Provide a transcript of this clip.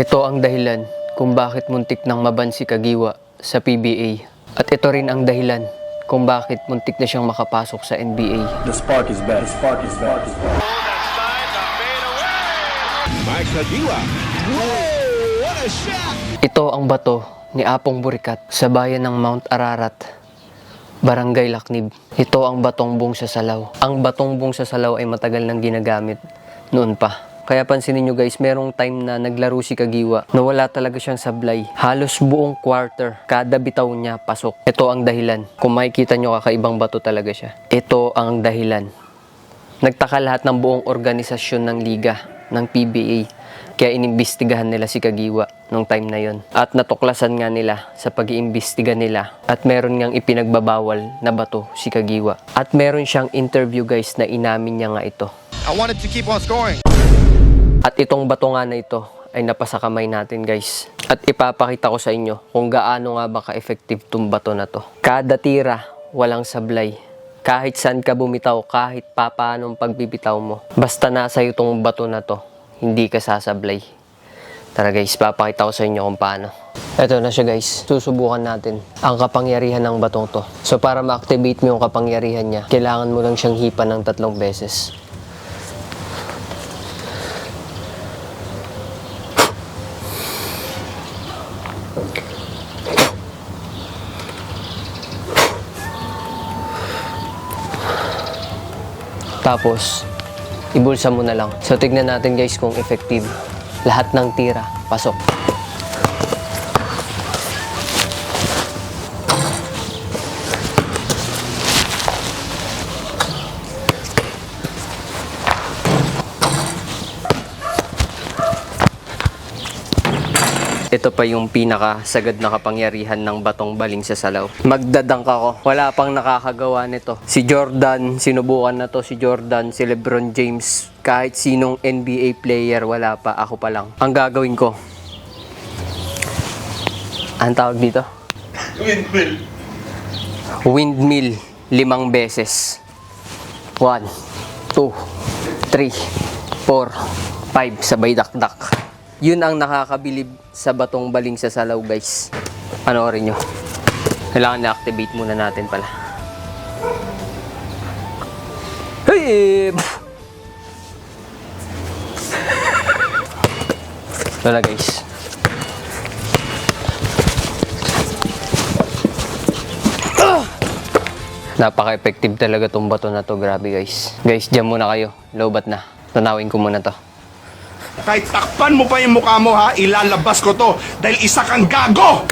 Ito ang dahilan kung bakit muntik nang maban si Kagiwa sa PBA. At ito rin ang dahilan kung bakit muntik na siyang makapasok sa NBA. The spark is back. The spark is back. Mike Kagiwa. Whoa, what a shot! Ito ang bato ni Apong Burikat sa bayan ng Mount Ararat, Barangay Laknib. Ito ang batong bung sa salaw. Ang batong bung sa salaw ay matagal nang ginagamit noon pa. Kaya pansinin nyo guys, merong time na naglaro si Kagiwa na wala talaga siyang sablay. Halos buong quarter, kada bitaw niya pasok. Ito ang dahilan. Kung makikita nyo kakaibang bato talaga siya. Ito ang dahilan. Nagtaka lahat ng buong organisasyon ng liga, ng PBA. Kaya inimbestigahan nila si Kagiwa nung time na yon. At natuklasan nga nila sa pag-iimbestiga nila. At meron ngang ipinagbabawal na bato si Kagiwa. At meron siyang interview guys na inamin niya nga ito. I wanted to keep on scoring. At itong bato nga na ito ay napasa kamay natin guys. At ipapakita ko sa inyo kung gaano nga ba ka-effective tong bato na to. Kada tira, walang sablay. Kahit saan ka bumitaw, kahit pa paanong pagbibitaw mo. Basta nasa iyo tong bato na to, hindi ka sasablay. Tara guys, papakita ko sa inyo kung paano. Ito na siya guys, susubukan natin ang kapangyarihan ng batong to. So para ma-activate mo yung kapangyarihan niya, kailangan mo lang siyang hipan ng tatlong beses. Tapos, ibulsa mo na lang. So, tignan natin guys kung effective. Lahat ng tira, pasok. Ito pa yung pinaka sagad na kapangyarihan ng batong baling sa salaw. Magdadang ko. Wala pang nakakagawa nito. Si Jordan, sinubukan na to si Jordan, si Lebron James. Kahit sinong NBA player, wala pa. Ako pa lang. Ang gagawin ko, ang tawag dito? Windmill. Windmill. Limang beses. One, two, three, four, five. Sabay dakdak. Yun ang nakakabilib sa batong baling sa salaw, guys. Panoorin nyo. Kailangan na-activate muna natin pala. Hey! Wala guys. Napaka-effective talaga tong bato na to. Grabe guys. Guys, dyan muna kayo. Lobat na. Tanawin ko muna to. Kahit takpan mo pa yung mukha mo ha, ilalabas ko to dahil isa kang gago!